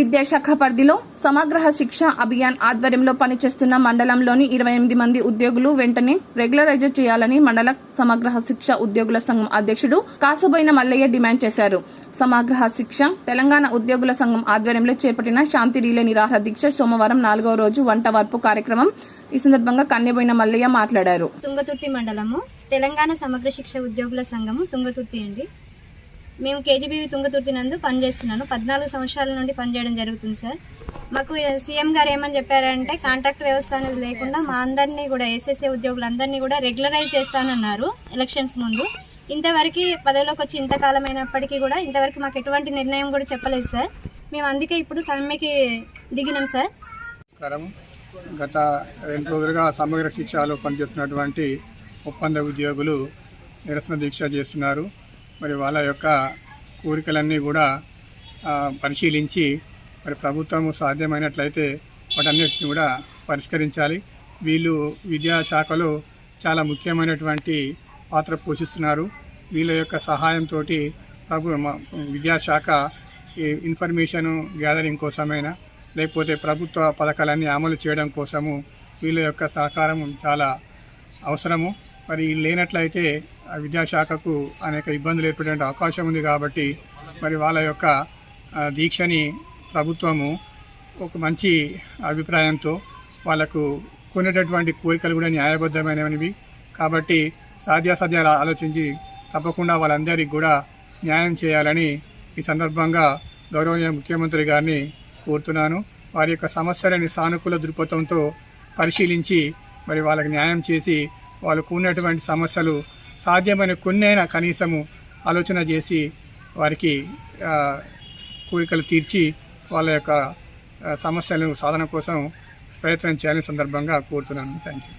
విద్యాశాఖ పరిధిలో సమగ్ర శిక్ష అభియాన్ ఆధ్వర్యంలో పనిచేస్తున్న మండలంలోని ఇరవై ఎనిమిది మంది ఉద్యోగులు వెంటనే రెగ్యులరైజ్ చేయాలని మండల సమగ్ర శిక్ష ఉద్యోగుల సంఘం అధ్యక్షుడు కాసుబోయిన మల్లయ్య డిమాండ్ చేశారు. సమగ్ర శిక్ష తెలంగాణ ఉద్యోగుల సంఘం ఆధ్వర్యంలో చేపట్టిన శాంతి రీలే నిరాహార దీక్ష సోమవారం నాలుగవ రోజు వంట వార్పు కార్యక్రమం ఈ సందర్భంగా కన్నెబోయిన మల్లయ్య మాట్లాడారు. తుంగతుర్తి మండలము తెలంగాణ సమగ్ర శిక్ష ఉద్యోగుల సంఘము తుంగతుర్తి అండి. మేము కేజీబీవి తుంగతుర్తి నందు పనిచేస్తున్నాను. పద్నాలుగు సంవత్సరాల నుండి పనిచేయడం జరుగుతుంది సార్. మాకు సీఎం గారు ఏమని చెప్పారంటే కాంట్రాక్ట్ వ్యవస్థ అనేది లేకుండా మా అందరినీ కూడా ఎస్ఎస్ఏ ఉద్యోగులందరినీ కూడా రెగ్యులరైజ్ చేస్తానన్నారు ఎలక్షన్స్ ముందు. ఇంతవరకు పదవిలోకి వచ్చి ఇంతకాలం అయినప్పటికీ కూడా ఇంతవరకు మాకు ఎటువంటి నిర్ణయం కూడా చెప్పలేదు సార్. మేము అందుకే ఇప్పుడు సమ్మెకి దిగినాం సార్. నమస్కారం. గత రెండు రోజులుగా సమగ్ర శిక్షలో పనిచేస్తున్నటువంటి ఒప్పంద ఉద్యోగులు నిరసన దీక్ష చేస్తున్నారు. మరి వాళ్ళ యొక్క కోరికలన్నీ కూడా పరిశీలించి మరి ప్రభుత్వం సాధ్యమైనట్లయితే వాటన్నిటిని కూడా పరిష్కరించాలి. వీళ్ళు విద్యాశాఖలో చాలా ముఖ్యమైనటువంటి పాత్ర పోషిస్తున్నారు. వీళ్ళ యొక్క సహాయంతో ప్రభు విద్యాశాఖ ఈ ఇన్ఫర్మేషన్ గ్యాదరింగ్ కోసమైనా లేకపోతే ప్రభుత్వ పథకాలన్నీ అమలు చేయడం కోసము వీళ్ళ యొక్క సహకారం చాలా అవసరము. మరి లేనట్లయితే విద్యాశాఖకు అనేక ఇబ్బందులు ఏర్పడే అవకాశం ఉంది కాబట్టి మరి వాళ్ళ యొక్క దీక్షని ప్రభుత్వము ఒక మంచి అభిప్రాయంతో వాళ్ళకు కొనేటటువంటి కోరికలు కూడా న్యాయబద్ధమైనవి. కాబట్టి సాధ్యాసాధ్యాలు ఆలోచించి తప్పకుండా వాళ్ళందరికీ కూడా న్యాయం చేయాలని ఈ సందర్భంగా గౌరవనీయ ముఖ్యమంత్రి గారిని కోరుతున్నాను. వారి యొక్క సమస్యలని సానుకూల దృక్పథంతో పరిశీలించి మరి వాళ్ళకి న్యాయం చేసి వాళ్ళకు ఉన్నటువంటి సమస్యలు సాధ్యమైన కొన్నైనా కనీసము ఆలోచన చేసి వారికి కోరికలు తీర్చి వాళ్ళ యొక్క సమస్యలను సమస్యలు సాధన కోసం ప్రయత్నం చేయాలని సందర్భంగా కోరుతున్నాను. Thank you